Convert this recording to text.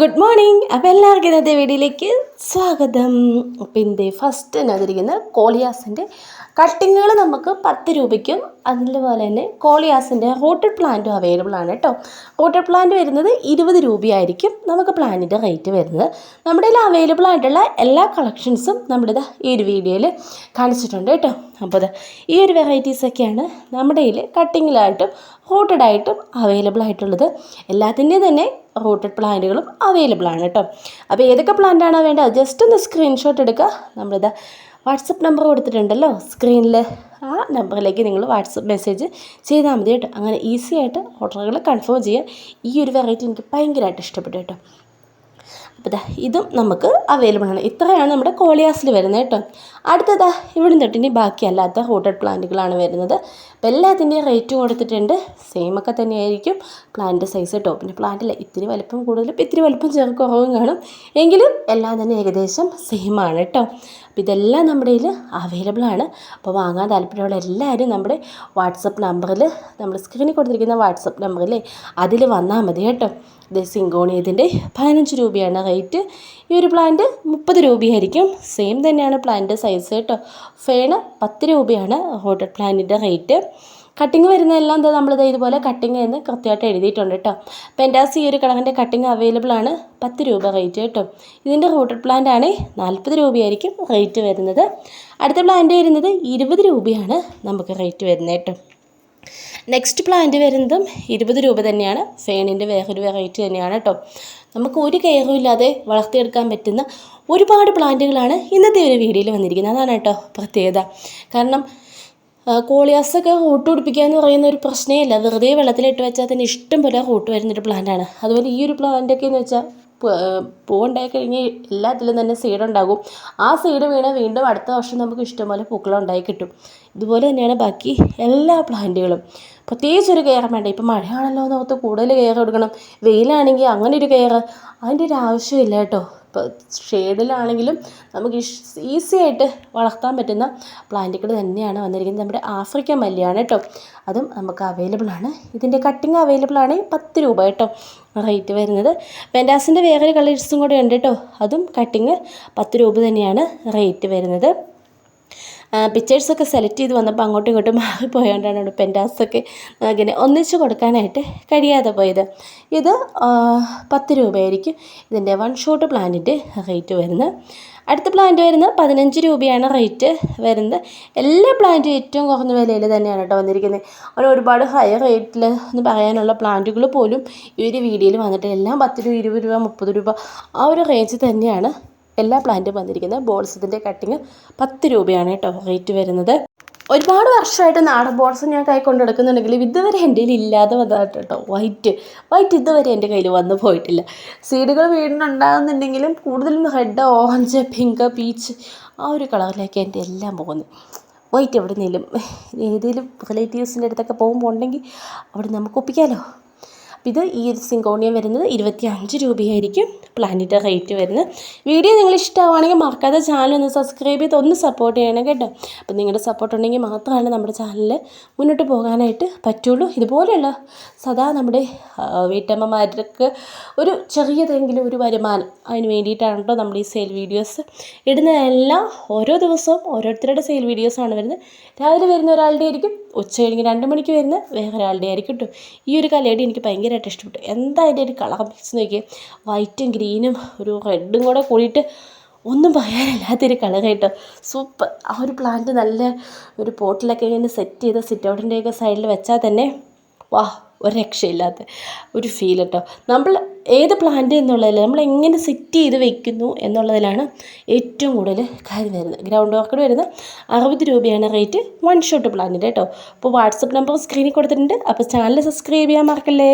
Good morning. അപ്പോൾ എല്ലാവർക്കും ഇന്നത്തെ വീഡിയോയിലേക്ക് സ്വാഗതം. പിന്നെ ഫസ്റ്റ് എന്നതിരിക്കുന്ന കോളിയാസിന്റെ കട്ടിങ്ങുകൾ നമുക്ക് പത്ത് രൂപയ്ക്കും അതുപോലെ തന്നെ കോളിയാസിന്റെ റോട്ടഡ് പ്ലാന്റും അവൈലബിൾ ആണ് കേട്ടോ റോട്ടഡ് പ്ലാന്റ് വരുന്നത് ഇരുപത് രൂപയായിരിക്കും നമുക്ക് പ്ലാന്റിന്റെ റേറ്റ് വരുന്നത്. നമ്മുടെ കയ്യിൽ അവൈലബിൾ ആയിട്ടുള്ള എല്ലാ കളക്ഷൻസും നമ്മുടെ ഈ ഒരു വീഡിയോയിൽ കാണിച്ചിട്ടുണ്ട് കേട്ടോ അപ്പോൾ ഈ ഒരു വെറൈറ്റീസൊക്കെയാണ് നമ്മുടെ കയ്യിൽ കട്ടിങ്ങിലായിട്ടും റോട്ടഡായിട്ടും അവൈലബിൾ ആയിട്ടുള്ളത്. എല്ലാത്തിന്റെയും തന്നെ റോട്ടഡ് പ്ലാന്റുകളും അവൈലബിൾ ആണ് കേട്ടോ അപ്പോൾ ഏതൊക്കെ പ്ലാന്റാണോ വേണ്ടത്? ജസ്റ്റ് ഒന്ന് സ്ക്രീൻഷോട്ട് എടുക്കുക നമ്മളിത് വാട്സപ്പ് നമ്പർ കൊടുത്തിട്ടുണ്ടല്ലോ. സ്ക്രീനിൽ ആ നമ്പറിലേക്ക് നിങ്ങൾ വാട്സപ്പ് മെസ്സേജ് ചെയ്താൽ മതി കേട്ടോ. അങ്ങനെ ഈസി ആയിട്ട് ഓർഡറുകൾ കൺഫേം ചെയ്യാം ഈ ഒരു വെറൈറ്റി എനിക്ക് ഭയങ്കരമായിട്ട് ഇഷ്ടപ്പെട്ടു കേട്ടോ. അപ്പോൾ ഇതും നമുക്ക് അവൈലബിൾ ആണ്. ഇത്രയാണ് നമ്മുടെ കോളിയാസിൽ വരുന്നത് കേട്ടോ. അടുത്തതാ ഇവിടെ തൊട്ടിനി ബാക്കി അല്ലാത്ത പ്ലാന്റുകളാണ് വരുന്നത്. അപ്പോൾ എല്ലാത്തിന്റെയും റേറ്റ് കൊടുത്തിട്ടുണ്ട്. സെയിം ഒക്കെ തന്നെയായിരിക്കും പ്ലാന്റ് സൈസ് കേട്ടോ പിന്നെ പ്ലാന്റിൽ ഇത്തിരി വലിപ്പം കൂടുതലും ഇത്തിരി വലിപ്പം ചെറു കുറവും കാണും. എങ്കിലും എല്ലാം തന്നെ ഏകദേശം സെയിം ആണ് കേട്ടോ. അപ്പോൾ ഇതെല്ലാം നമ്മുടെ കയ്യിൽ അവൈലബിൾ ആണ്. അപ്പോൾ വാങ്ങാൻ താല്പര്യമുള്ള എല്ലാവരും നമ്മുടെ വാട്സപ്പ് നമ്പറിൽ നമ്മൾ സ്ക്രീനിൽ കൊടുത്തിരിക്കുന്ന വാട്സപ്പ് നമ്പറിൽ അതിൽ വന്നാൽ മതി കേട്ടോ. ഇത് സിങ്കോണിയതിന്റെ പതിനഞ്ച് രൂപയാണ് റേറ്റ് ഈ ഒരു പ്ലാന്റ് മുപ്പത് രൂപയായിരിക്കും. സെയിം തന്നെയാണ് പ്ലാന്റ് സൈസ് കേട്ടോ. ഫേണ് പത്ത് രൂപയാണ് ഹോട്ടൽ പ്ലാന്റിന്റെ റേറ്റ് കട്ടിങ് വരുന്നതെല്ലാം എന്താ നമ്മളിത് ഇതുപോലെ കട്ടിങ് എന്ന് കൃത്യമായിട്ട് എഴുതിയിട്ടുണ്ട് കേട്ടോ പെന്റാസ് ഈ ഒരു കിടങ്ങിന്റെ കട്ടിങ് അവൈലബിൾ ആണ്. പത്ത് രൂപ റേറ്റ് കേട്ടോ ഇതിന്റെ റൂട്ടഡ് പ്ലാന്റ് ആണ് നാൽപ്പത് രൂപയായിരിക്കും റേറ്റ് വരുന്നത്. അടുത്ത പ്ലാന്റ് വരുന്നത് ഇരുപത് രൂപയാണ് നമുക്ക് റേറ്റ് വരുന്നത് കേട്ടോ നെക്സ്റ്റ് പ്ലാന്റ് വരുന്നതും ഇരുപത് രൂപ തന്നെയാണ്. ഫേണിന്റെ വേറൊരു വെറൈറ്റി തന്നെയാണ് കേട്ടോ നമുക്ക് ഒരു കെയറും ഇല്ലാതെ വളർത്തിയെടുക്കാൻ പറ്റുന്ന ഒരുപാട് പ്ലാന്റുകളാണ് ഇന്നത്തെ ഒരു വീഡിയോയിൽ വന്നിരിക്കുന്നത്. അതാണ് കേട്ടോ പ്രത്യേകത. കാരണം കോളിയാസൊക്കെ റൂട്ട് പിടിപ്പിക്കുക എന്ന് പറയുന്ന ഒരു പ്രശ്നമേ ഇല്ല വെറുതെ വെള്ളത്തിലിട്ട് വെച്ചാൽ തന്നെ ഇഷ്ടം പോലെ റൂട്ട് വരുന്നൊരു പ്ലാന്റാണ് അതുപോലെ ഈ ഒരു പ്ലാന്റൊക്കെ എന്ന് വെച്ചാൽ പൂവുണ്ടായി കഴിഞ്ഞ് എല്ലാത്തിലും തന്നെ സീഡ് ഉണ്ടാകും. ആ സീഡ് വീണ് വീണ്ടും അടുത്ത വർഷം നമുക്ക് ഇഷ്ടംപോലെ പൂക്കൾ ഉണ്ടായി കിട്ടും. ഇതുപോലെ തന്നെയാണ് ബാക്കി എല്ലാ പ്ലാന്റുകളും പ്രത്യേകിച്ച് ഒരു കെയർ വേണ്ട. ഇപ്പം മഴയാണല്ലോ എന്നോർത്ത് കൂടുതൽ കെയർ കൊടുക്കണം. വെയിലാണെങ്കിൽ അങ്ങനെ ഒരു കെയർ അതിന്റെ ഒരു ആവശ്യമില്ല കേട്ടോ. ഇപ്പോൾ ഷെയ്ഡിലാണെങ്കിലും നമുക്ക് ഈസി ആയിട്ട് വളർത്താൻ പറ്റുന്ന പ്ലാന്റുകൾ തന്നെയാണ് വന്നിരിക്കുന്നത്. നമ്മുടെ ആഫ്രിക്കൻ മല്ലിയാണ് കേട്ടോ. അതും നമുക്ക് അവൈലബിൾ ആണ്. ഇതിന്റെ കട്ടിങ് അവൈലബിൾ ആണ്. പത്ത് രൂപ കേട്ടോ റേറ്റ് വരുന്നത്. പെൻഡാസിന്റെ വേറൊരു കളേഴ്സും കൂടെ ഉണ്ട് കേട്ടോ. അതും കട്ടിങ് പത്ത് രൂപ തന്നെയാണ് റേറ്റ് വരുന്നത്. പിക്ചേഴ്സൊക്കെ സെലക്ട് ചെയ്ത് വന്നപ്പോൾ അങ്ങോട്ടും ഇങ്ങോട്ടും മാറിപ്പോയോണ്ടാണ് അവിടെ പെന്റാസൊക്കെ ഇങ്ങനെ ഒന്നിച്ച് കൊടുക്കാനായിട്ട് കഴിയാതെ പോയത്. ഇത് പത്ത് രൂപയായിരിക്കും ഇതിന്റെ വൺ ഷോട്ട് പ്ലാന്റിന്റെ റേറ്റ് വരുന്നത്. അടുത്ത പ്ലാന്റ് വരുന്നത് പതിനഞ്ച് രൂപയാണ് റേറ്റ് വരുന്നത്. എല്ലാ പ്ലാന്റും ഏറ്റവും കുറഞ്ഞ വിലയിൽ തന്നെയാണ് കേട്ടോ വന്നിരിക്കുന്നത്. അങ്ങനെ ഒരുപാട് ഹൈ റേറ്റിൽ എന്ന് പറയാനുള്ള പ്ലാന്റുകൾ പോലും ഈ ഒരു വീഡിയോയിൽ വന്നിട്ട് എല്ലാം പത്ത് രൂപ ഇരുപത് രൂപ മുപ്പത് രൂപ ആ ഒരു റേഞ്ച് തന്നെയാണ് എല്ലാ പ്ലാന്റും വന്നിരിക്കുന്നത് ബോൾസിന്റെ കട്ടിങ് പത്ത് രൂപയാണ് കേട്ടോ റേറ്റ് വരുന്നത്. ഒരുപാട് വർഷമായിട്ട് നാടൻ ബോൾസ് ഞാൻ കൈ കൊണ്ട് നടക്കുന്നുണ്ടെങ്കിലും ഇതുവരെ എന്റെ കയ്യിൽ ഇല്ലാതെ വന്നതായിട്ട് കേട്ടോ. വൈറ്റ് വൈറ്റ് ഇതുവരെ എന്റെ കയ്യിൽ വന്നു പോയിട്ടില്ല. സീഡുകൾ വീടിനുണ്ടാകുന്നുണ്ടെങ്കിലും കൂടുതലും റെഡ് ഓറഞ്ച് പിങ്ക് പീച്ച് ആ ഒരു കളറിലേക്ക് എന്റെ എല്ലാം പോകുന്നത് വൈറ്റ് എവിടെ നിന്നേലും ഏതെങ്കിലും റിലേറ്റീവ്സിന്റെ അടുത്തൊക്കെ പോകുമ്പോൾ ഉണ്ടെങ്കിൽ അവിടെ നമുക്ക് ഒപ്പിക്കാമല്ലോ ഇത് ഈ ഒരു സിങ്കോണിയം വരുന്നത് ഇരുപത്തി അഞ്ച് രൂപയായിരിക്കും. പ്ലാനിന്റെ റേറ്റ് വരുന്നത്. വീഡിയോ നിങ്ങൾ ഇഷ്ടമാണെങ്കിൽ മറക്കാതെ ചാനൽ ഒന്ന് സബ്സ്ക്രൈബ് ചെയ്ത് ഒന്ന് സപ്പോർട്ട് ചെയ്യണം കേട്ടോ. അപ്പം നിങ്ങളുടെ സപ്പോർട്ട് ഉണ്ടെങ്കിൽ മാത്രമാണ് നമ്മുടെ ചാനലിൽ മുന്നോട്ട് പോകാനായിട്ട് പറ്റുള്ളൂ. ഇതുപോലെയുള്ള സദാ നമ്മുടെ വീട്ടമ്മമാർക്ക് ഒരു ചെറിയതെങ്കിലും ഒരു വരുമാനം അതിന് വേണ്ടിയിട്ടാണല്ലോ നമ്മൾ ഈ സെയിൽ വീഡിയോസ് ഇടുന്നതെല്ലാം. ഓരോ ദിവസവും ഓരോരുത്തരുടെ സെയിൽ വീഡിയോസാണ് വരുന്നത്. രാവിലെ വരുന്ന ഒരാളുടെ ആയിരിക്കും ഉച്ച കഴിഞ്ഞ് രണ്ട് മണിക്ക് വരുന്ന വേറെ ഒരാളുടെ ആയിരിക്കും കേട്ടോ. ഈ ഒരു കലയുടെ എനിക്ക് ഭയങ്കരമായിട്ട് ഇഷ്ടപ്പെട്ടു. എന്താ അതിന്റെ ഒരു കളർ മിക്സ് നോക്കി വൈറ്റും ഗ്രീനും ഒരു റെഡും കൂടെ കൂടിയിട്ട് ഒന്നും പറയാനില്ലാത്തൊരു കളർ കേട്ടോ. സൂപ്പർ. ആ ഒരു പ്ലാന്റ് നല്ല ഒരു പോട്ടിലൊക്കെ ഇങ്ങനെ സെറ്റ് ചെയ്ത് സിറ്റ് ഔട്ടിന്റെയൊക്കെ സൈഡിൽ വെച്ചാൽ തന്നെ വാ ഒരു രക്ഷയില്ലാത്ത ഒരു ഫീൽ കേട്ടോ. നമ്മൾ ഏത് പ്ലാന്റ് എന്നുള്ളതിൽ നമ്മൾ എങ്ങനെ സെറ്റ് ചെയ്ത് വെക്കുന്നു എന്നുള്ളതിലാണ് ഏറ്റവും കൂടുതൽ കാര്യം വരുന്നത്. ഗ്രൗണ്ട് വർക്കർ വരുന്നത് അറുപത് രൂപയാണ് റേറ്റ് വൺ ഷോട്ട് പ്ലാന്റിന്റെ കേട്ടോ. അപ്പോൾ വാട്സപ്പ് നമ്പർ സ്ക്രീനിൽ കൊടുത്തിട്ടുണ്ട്. അപ്പോൾ ചാനൽ സബ്സ്ക്രൈബ് ചെയ്യാൻ മറക്കല്ലേ?